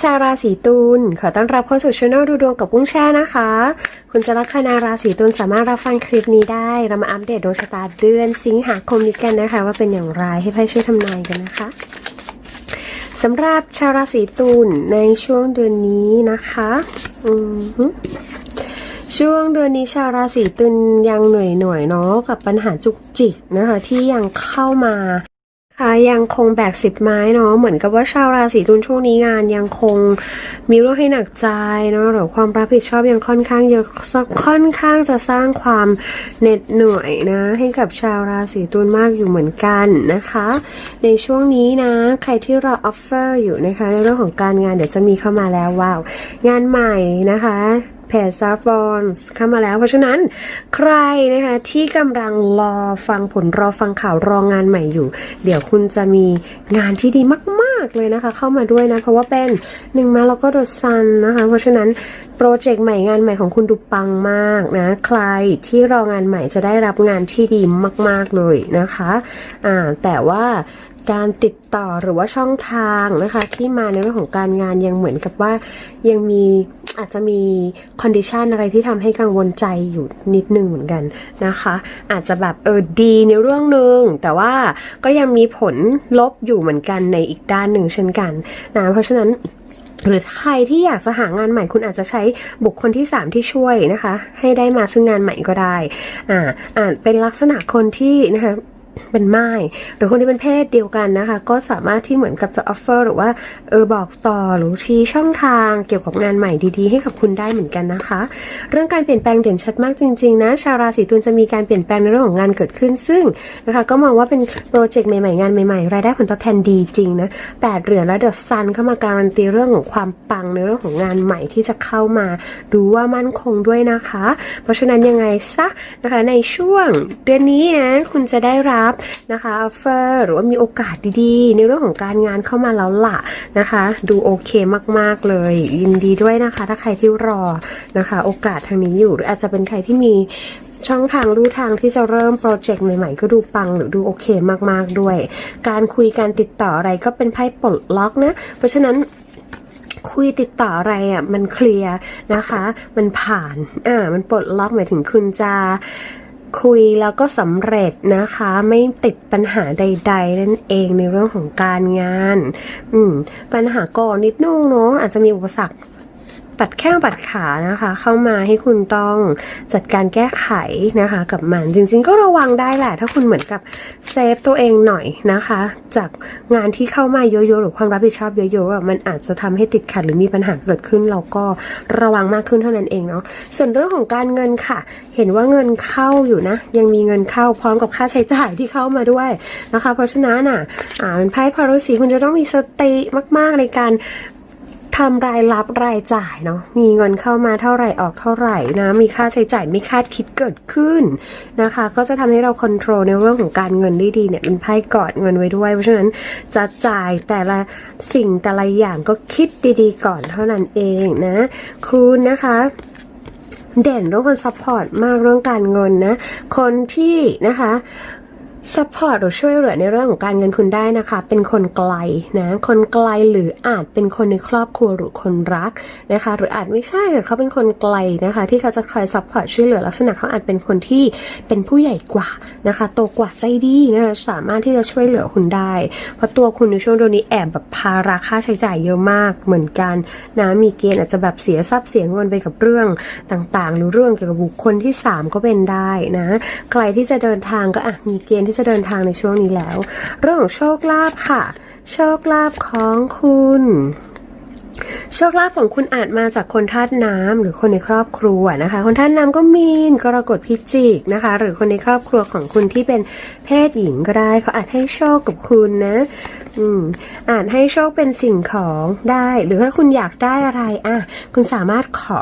ชาวราศีตุลขอต้อนรับเข้าสู่ช่องดูดวงกับกุ้งแช่นะคะ คุณจะลัคนาราศีตุลสามารถรับฟังคลิปนี้ได้ เรามาอัปเดตดวงชะตาเดือนสิงหาคมนี้กันนะคะ ว่าเป็นอย่างไรให้ไพ่ช่วยทำนายกันนะคะสำหรับชาวราศีตุลในช่วงเดือนนี้นะคะอืมช่วงเดือนนี้ชาวราศีตุลยังเหนื่อยหน่อยเนาะกับปัญหาจุกจิกนะคะ ที่ยังเข้ามา คะยังคงแบกสิบไม้เนาะเหมือนกับว่าชาวราศีตุลช่วงนี้งานยังคงมีเรื่องให้หนักใจเนาะหรือความรับผิดชอบยังค่อนข้างเยอะค่อนข้างจะสร้างความเหน็ดเหนื่อยนะ ให้กับชาวราศีตุลมากอยู่เหมือนกันนะคะ ในช่วงนี้นะ ใครที่รอออฟเฟอร์อยู่นะคะในเรื่องของการงานเดี๋ยวจะมีเข้ามาแล้วว้าวงานใหม่นะคะ เพจซาร์บอนเข้ามาแล้ว เพราะฉะนั้นใครนะคะที่กำลังรอฟังผลรอฟังข่าวรองานใหม่อยู่ เดี๋ยวคุณจะมีงานที่ดีมาก ๆ เลยนะคะ เข้ามาด้วยนะ เพราะว่าเป็นหนึ่งมาแล้วก็ดซันนะคะ เพราะฉะนั้นโปรเจกต์ใหม่งานใหม่ของคุณดูปังมากนะ ใครที่รองานใหม่จะได้รับงานที่ดีมาก ๆ เลยนะคะอ่าแต่ว่าการติดต่อหรือว่าช่องทางนะคะ ที่มาในเรื่องของการงานยังเหมือนกับว่ายังมีอาจจะมีคอนดิชันอะไรที่ทำให้กังวลใจอยู่นิดนึงเหมือนกันนะคะ อาจจะแบบเออดีในเรื่องหนึ่งแต่ว่าก็ยังมีผลลบอยู่เหมือนกันในอีกด้านหนึ่งเช่นกันนะเพราะฉะนั้นหรือใครที่อยากจะหางานใหม่คุณอาจจะใช้บุคคลที่ 3 ที่ช่วยนะคะ ให้ได้มาซึ่งงานใหม่ก็ได้อ่าอ่าเป็นลักษณะคนที่นะคะ เป็นไม้หรือคนที่เป็นเพศเดียวกันนะคะ ก็สามารถที่เหมือนกับจะออฟเฟอร์หรือว่าเออบอกต่อหรือชี้ช่องทางเกี่ยวกับงานใหม่ดีๆ ให้กับคุณได้เหมือนกันนะคะ เรื่องการเปลี่ยนแปลงเด่นชัดมากจริงๆนะชาวราศีตุลจะมีการเปลี่ยนแปลงในเรื่องของงานเกิดขึ้นซึ่งนะคะก็มองว่าเป็นโปรเจกต์ใหม่ๆงานใหม่ๆรายได้ผลตอบแทนดีจริงนะแปดเหรียญและเดอะซันเข้ามาการันตีเรื่องของความปังในเรื่องของงานใหม่ที่จะเข้ามา ดูว่ามั่นคงด้วยนะคะ เพราะฉะนั้นยังไงซะนะคะในช่วงเดือนนี้นะคุณจะได้รับนะคะออฟเฟอร์หรือว่ามีโอกาสดีๆ ในเรื่องของการงานเข้ามาแล้วล่ะนะคะ ดูโอเคมากๆเลย ยินดีด้วยนะคะ ถ้าใครที่รอนะคะ โอกาสทางนี้อยู่หรืออาจจะเป็นใครที่มีช่องทางรู้ทางที่จะเริ่มโปรเจกต์ใหม่ๆ ก็ดูปังหรือดูโอเคมากๆด้วย การคุยการติดต่ออะไรก็เป็นไพ่ปลดล็อกนะ เพราะฉะนั้นคุยติดต่ออะไรอะมันเคลียร์นะคะ มันผ่านอ่ามันปลดล็อกหมายถึงคุณจะ คุยแล้วก็สำเร็จนะคะ ไม่ติดปัญหาใด ๆ นั่นเองในเรื่องของการงาน อืม ปัญหาก่อนนิดนึงเนาะอาจจะมีอุปสรรค ตัดแข้งตัดขานะคะ เข้ามาให้คุณต้องจัดการแก้ไขนะคะ กับมันจริง ๆ ก็ระวังได้แหละ ถ้าคุณเหมือนกับเซฟตัวเองหน่อยนะคะ จากงานที่เข้ามาเยอะๆหรือความรับผิดชอบเยอะๆมันอาจจะทำให้ติดขัดหรือมีปัญหาเกิดขึ้น เราก็ระวังมากขึ้นเท่านั้นเองเนาะส่วนเรื่องของการเงินค่ะ เห็นว่าเงินเข้าอยู่นะ ยังมีเงินเข้าพร้อมกับค่าใช้จ่ายที่เข้ามาด้วยนะคะ เพราะฉะนั้นอะอ่าเป็นไพ่พารุสีคุณจะต้องมีสติมาก ๆในการ ทำรายรับรายจ่ายเนาะมีเงินเข้ามาเท่าไหร่ออกเท่าไหร่นะมีค่าใช้จ่ายไม่คาดคิดเกิดขึ้นนะคะ ก็จะทำให้เราควบคุมในเรื่องของการเงินได้ดีเนี่ยเป็นไพ่กอดเงินไว้ด้วย เพราะฉะนั้นจะจ่ายแต่ละสิ่งแต่ละอย่างก็คิดดีๆ ก่อนเท่านั้นเองนะคุณนะคะเด่นเรื่องคนซัพพอร์ตมากเรื่องการเงินนะ คนที่นะคะ ซัพพอร์ตหรือช่วยเหลือในเรื่องของการเงินคุณได้นะคะ เป็นคนไกลนะ คนไกลหรืออาจเป็นคนในครอบครัวหรือคนรักนะคะ หรืออาจไม่ใช่แต่เขาเป็นคนไกลนะคะ ที่เขาจะคอยซัพพอร์ตช่วยเหลือลักษณะเขาอาจเป็นคนที่เป็นผู้ใหญ่กว่านะคะ โตกว่าใจดีนะคะสามารถที่จะช่วยเหลือคุณได้ เพราะตัวคุณในช่วงเดือนนี้แอบแบบภาระค่าใช้จ่ายเยอะมากเหมือนกันนะมีเกณฑ์อาจจะแบบเสียทรัพย์เสียเงินไปกับเรื่องต่างๆ หรือเรื่องเกี่ยวกับบุคคลที่ 3 ก็เป็นได้นะ ใครที่จะเดินทางก็อะมีเกณฑ์ที่จะเดินทางในช่วงนี้แล้ว เรื่องของโชคลาภค่ะ โชคลาภของคุณโชคลาภของคุณอาจมาจากคนธาตุน้ำหรือคนในครอบครัวนะคะ คนธาตุน้ำก็มีนกรกฎพิจิกนะคะ หรือคนในครอบครัวของคุณที่เป็นเพศหญิงก็ได้เขาอาจให้โชคกับคุณนะ อืมอานให้โชคเป็นสิ่งของได้ หรือถ้าคุณอยากได้อะไร อะ คุณสามารถขอ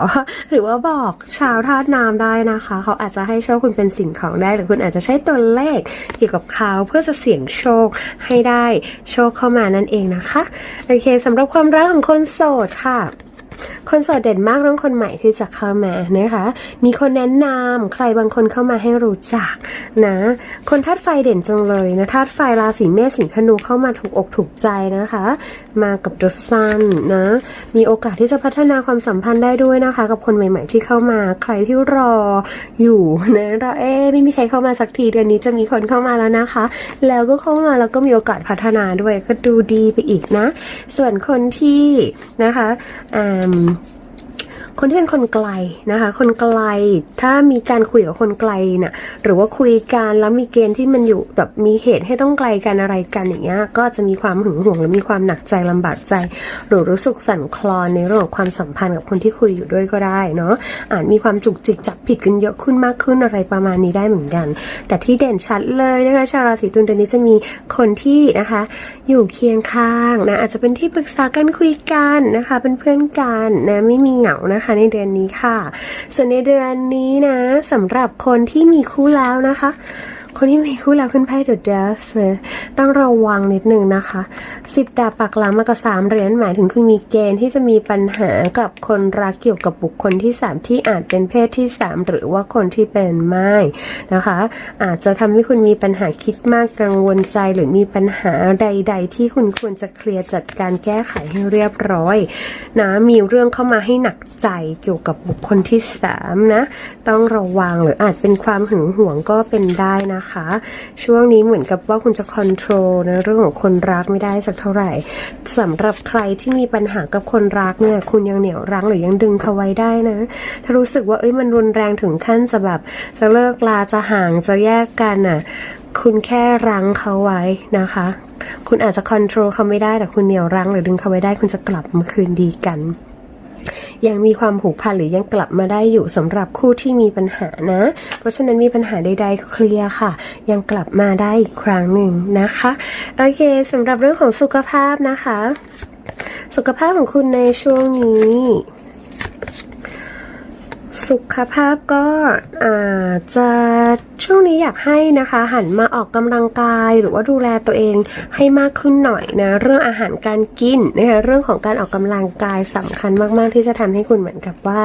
หรือว่าบอกชาวธาตุน้ำได้นะคะ เขาอาจจะให้โชคคุณเป็นสิ่งของได้ หรือคุณอาจจะใช้ตัวเลขเกี่ยวกับเขาเพื่อจะเสี่ยงโชคให้ได้โชคเข้ามานั่นเองนะคะ โอเคสำหรับความรักของคนโสดค่ะ คนโสดเด่นมากเรื่องคนใหม่ที่จะเข้ามานะคะ มีคนแนะนำใครบางคนเข้ามาให้รู้จักนะ คนธาตุไฟเด่นจังเลยนะธาตุไฟราศีเมษสิงห์ธนูเข้ามาถูกอกถูกใจนะคะ มากับดซันนะ มีโอกาสที่จะพัฒนาความสัมพันธ์ได้ด้วยนะคะ กับคนใหม่ ๆ ที่เข้ามาใครที่รออยู่นะรอเอ๊ไม่มีใครเข้ามาสักทีเดือนนี้จะมีคนเข้ามาแล้วนะคะ แล้วก็เข้ามาแล้วก็มีโอกาสพัฒนาด้วยก็ดูดีไปอีกนะ ส่วนคนที่นะคะอืม คนที่เป็นคนไกลนะคะ คนไกลถ้ามีการคุยกับคนไกลน่ะหรือว่าคุยกันแล้วมีเกณฑ์ที่มันอยู่แบบมีเหตุให้ต้องไกลกันอะไรกันอย่างเงี้ยก็จะมีความหึงหวงหรือมีความหนักใจลำบากใจ หรือรู้สึกสั่นคลอนในเรื่องของความสัมพันธ์กับคนที่คุยอยู่ด้วยก็ได้เนาะอาจมีความจุกจิกจับผิดกันเยอะขึ้นมากขึ้นอะไรประมาณนี้ได้เหมือนกัน แต่ที่เด่นชัดเลยนะคะชาวราศีตุลเดือนนี้จะมีคนที่นะคะ อยู่เคียงข้างนะอาจจะเป็นที่ปรึกษากันคุยกันนะคะ เป็นเพื่อนกันนะไม่มีเหงานะคะในเดือนนี้ค่ะ ส่วนในเดือนนี้นะสำหรับคนที่มีคู่แล้วนะคะ คนที่มีคู่แล้วขึ้นไพ่เดอะเดสต้องระวังนิดนึงนะคะสิบดาบปักหลังมากับสามเหรียญหมายถึงคุณมีเกณฑ์ที่จะมีปัญหากับคนรักเกี่ยวกับบุคคลที่สามที่อาจเป็นเพศที่สามหรือว่าคนที่เป็นไม้นะคะ อาจจะทำให้คุณมีปัญหาคิดมากกังวลใจหรือมีปัญหาใด ๆ ที่คุณควรจะเคลียร์จัดการแก้ไขให้เรียบร้อยนะมีเรื่องเข้ามาให้หนักใจเกี่ยวกับบุคคลที่สามนะต้องระวังหรืออาจเป็นความหึงหวงก็เป็นได้นะคะช่วงนี้เหมือนกับว่าคุณจะค o n t r o l นะเรื่องของคนรักไม่ได้สักเท่าไหร่สำหรับใครที่มีปัญหากับคนรักเนี่ยคุณยังเหนียวรั้งหรือยังดึงเขาไว้ได้นะ ถ้ารู้สึกว่าเอ้ยมันรุนแรงถึงขั้นจะแบบจะเลิกลาจะห่างจะแยกกันน่ะคุณแค่รั้งเขาไว้นะคะ คุณอาจจะค o n t r o l เขาไม่ได้แต่คุณเหนี่ยวรั้งหรือดึงเขาไว้ได้ คุณจะกลับมาคืนดีกัน ยังมีความผูกพันหรือยังกลับมาได้อยู่สำหรับคู่ที่มีปัญหานะ เพราะฉะนั้นมีปัญหาใด ๆ เคลียร์ค่ะ ยังกลับมาได้อีกครั้งหนึ่งนะคะโอเคสำหรับเรื่องของสุขภาพนะคะ สุขภาพของคุณในช่วงนี้ สุขภาพก็อาจจะช่วงนี้อยากให้นะคะ หันมาออกกำลังกายหรือว่าดูแลตัวเองให้มากขึ้นหน่อยนะเรื่องอาหารการกินนะคะเรื่องของการออกกำลังกายสำคัญมากๆ ที่จะทำให้คุณเหมือนกับว่า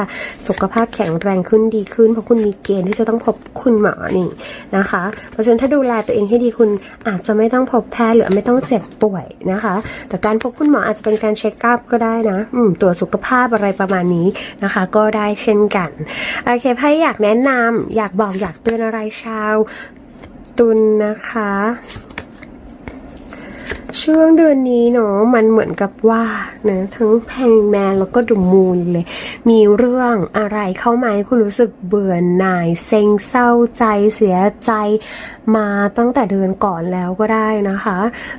สุขภาพแข็งแรงขึ้นดีขึ้น เพราะคุณมีเกณฑ์ที่จะต้องพบคุณหมอนี่นะคะ เพราะฉะนั้นถ้าดูแลตัวเองให้ดีคุณอาจจะไม่ต้องพบแพทย์หรือไม่ต้องเจ็บป่วยนะคะ แต่การพบคุณหมออาจจะเป็นการเช็คอัพก็ได้นะตรวจสุขภาพอะไรประมาณนี้นะคะ ก็ได้เช่นกันโอเคไพ่อยากแนะนำอยากบอกอยากเตือนอะไรชาว ตุลนะคะ ช่วงเดือนนี้เนาะมันเหมือนกับว่านะทั้งแพงแมนแล้วก็ดูมูลเลย มีเรื่องอะไรเข้ามาให้คุณรู้สึกเบื่อหน่าย เซ็งเศร้าใจเสียใจมาตั้งแต่เดือนก่อนแล้วก็ได้นะคะ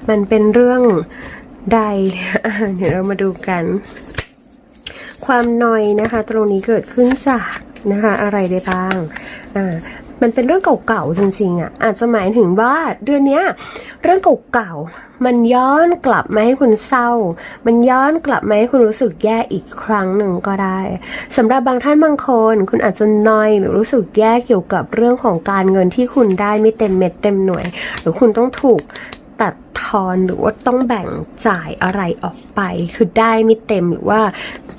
มันเป็นเรื่องใดเดี๋ยวเรามาดูกัน ความนอยนะคะ ตรงนี้เกิดขึ้นจากนะคะ อะไรได้บ้างอ่ามันเป็นเรื่องเก่าๆจริงๆอะอาจจะหมายถึงว่าเดือนเนี้ยเรื่องเก่าๆมันย้อนกลับมาให้คุณเศร้า มันย้อนกลับมาให้คุณรู้สึกแย่อีกครั้งหนึ่งก็ได้สำหรับบางท่านบางคน คุณอาจจะนอยหรือรู้สึกแย่เกี่ยวกับเรื่องของการเงินที่คุณได้ไม่เต็มเม็ดเต็มหน่วย หรือคุณต้องถูก ตัดทอนหรือว่าต้องแบ่งจ่ายอะไรออกไป คือได้ไม่เต็มหรือว่า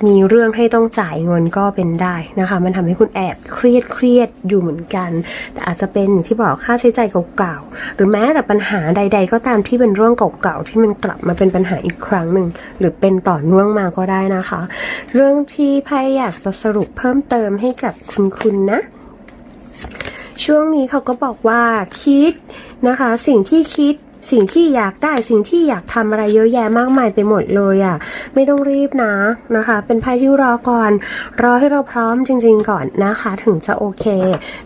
มีเรื่องให้ต้องจ่ายเงินก็เป็นได้นะคะ มันทำให้คุณแอบเครียดเครียดอยู่เหมือนกัน แต่อาจจะเป็นที่บอกค่าใช้จ่ายเก่าๆ หรือแม้แต่ปัญหาใด ๆ ก็ตามที่เป็นเรื่องเก่าๆที่มันกลับมาเป็นปัญหาอีกครั้งหนึ่งหรือเป็นต่อเนื่องมาก็ได้นะคะ เรื่องที่ไพ่อยากจะสรุปเพิ่มเติมให้กับคุณคุณนะช่วงนี้เขาก็บอกว่าคิดนะคะ สิ่งที่คิด สิ่งที่อยากได้สิ่งที่อยากทำอะไรเยอะแยะมากมายไปหมดเลยอะ่ะ ไม่ต้องรีบนะนะคะ เป็นไพ่ที่รอก่อน รอให้เราพร้อมจริง ๆ ก่อนนะคะ ถึงจะโอเค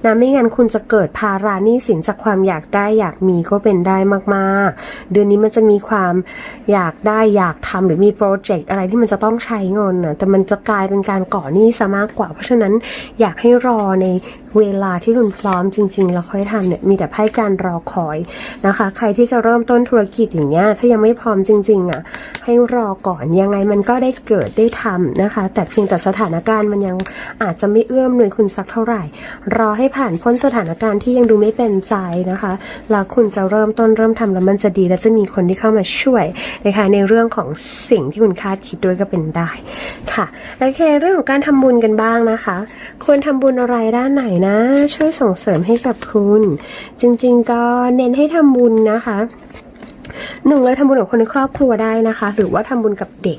นะไม่งั้นคุณจะเกิดภารานี้สินจากความอยากได้อยากมีก็เป็นได้มากๆ เดือนนี้มันจะมีความอยากได้อยากทำหรือมีโปรเจกต์อะไรที่มันจะต้องใช้เงินน่ะแต่มันจะกลายเป็นการก่อหนี้ซะมากกว่า เพราะฉะนั้นอยากให้รอในเวลาที่คุณพร้อมจริง ๆ แล้วค่อยทำเนี่ยมีแต่ไพ่การรอคอยนะคะ ใครที่จะริ่มต้นธุรกิจอย่างเงี้ยถ้ายังไม่พร้อมจริง ๆ อะ ให้รอก่อนยังไงมันก็ได้เกิดได้ทำนะคะ แต่เพียงแต่สถานการณ์มันยังอาจจะไม่เอื้อมหน่วยคุณสักเท่าไหร่ รอให้ผ่านพ้นสถานการณ์ที่ยังดูไม่เป็นใจนะคะ แล้วคุณจะเริ่มต้นเริ่มทำแล้วมันจะดีและจะมีคนที่เข้ามาช่วยนะคะในเรื่องของสิ่งที่คุณคาดคิดด้วยก็เป็นได้ค่ะโอเคเรื่องของการทำบุญกันบ้างนะคะ ควรทำบุญอะไรด้านไหนนะ ช่วยส่งเสริมให้กับคุณ จริง ๆ ก็เน้นให้ทำบุญนะคะหนึ่งเลยทำบุญกับคนในครอบครัวได้นะคะ หรือว่าทำบุญกับเด็ก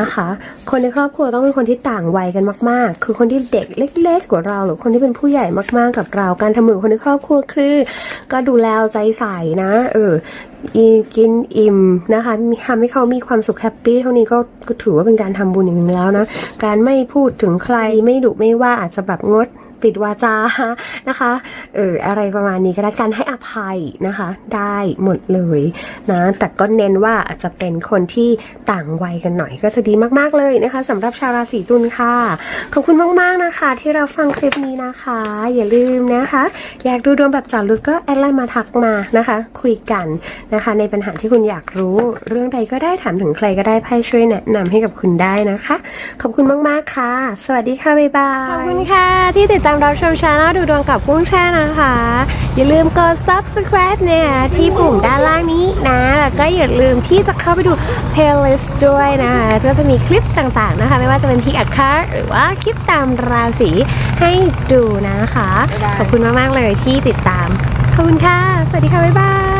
นะคะ คนในครอบครัวต้องเป็นคนที่ต่างวัยกันมากๆ คือคนที่เด็กเล็ก ๆ กว่าเรา หรือคนที่เป็นผู้ใหญ่มากๆกับเรา การทำบุญคนในครอบครัวคือ ก็ดูแลเอาใจใส่นะ เออกินอิ่มนะคะทำให้เขามีความสุขแฮปปี้เท่านี้ก็ก็ถือว่าเป็นการทำบุญอย่างหนึ่งแล้วนะ การไม่พูดถึงใครไม่ดุไม่ว่าอาจจะแบบงด ปิดวาจานะคะ เอออะไรประมาณนี้ก็ได้วการให้อภัยนะคะ ได้หมดเลยนะแต่ก็เน้นว่าอาจจะเป็นคนที่ต่างวัยกันหน่อยก็จะดีมากๆเลยนะคะสำหรับชาวราศีตุลค่ะ ขอบคุณมากๆนะคะ ที่เราฟังคลิปนี้นะคะ อย่าลืมนะคะ อยากดูดวงแบบจาะลึกก็แอดไลน์มาทักมานะคะ คุยกันนะคะ ในปัญหาที่คุณอยากรู้เรื่องใดก็ได้ถามถึงใครก็ได้ไพ่ช่วยแนะนำให้กับคุณได้นะคะ ขอบคุณมากๆค่ะ สวัสดีค่ะบ๊ายบายขอบคุณค่ะที่ติดตามรับชมชาแนลดูดวงกับกุ้งแช่นะคะ อย่าลืมกด subscribe เนี่ยที่ปุ่มด้านล่างนี้นะ แล้วก็อย่าลืมที่จะเข้าไปดู playlist ด้วยนะคะก็จะมีคลิปต่างๆนะคะ ไม่ว่าจะเป็นพิกอัคคาหรือว่าคลิปตามราศีให้ดูนะคะ ขอบคุณมากๆเลยที่ติดตาม ขอบคุณค่ะ สวัสดีค่ะ บ๊ายบาย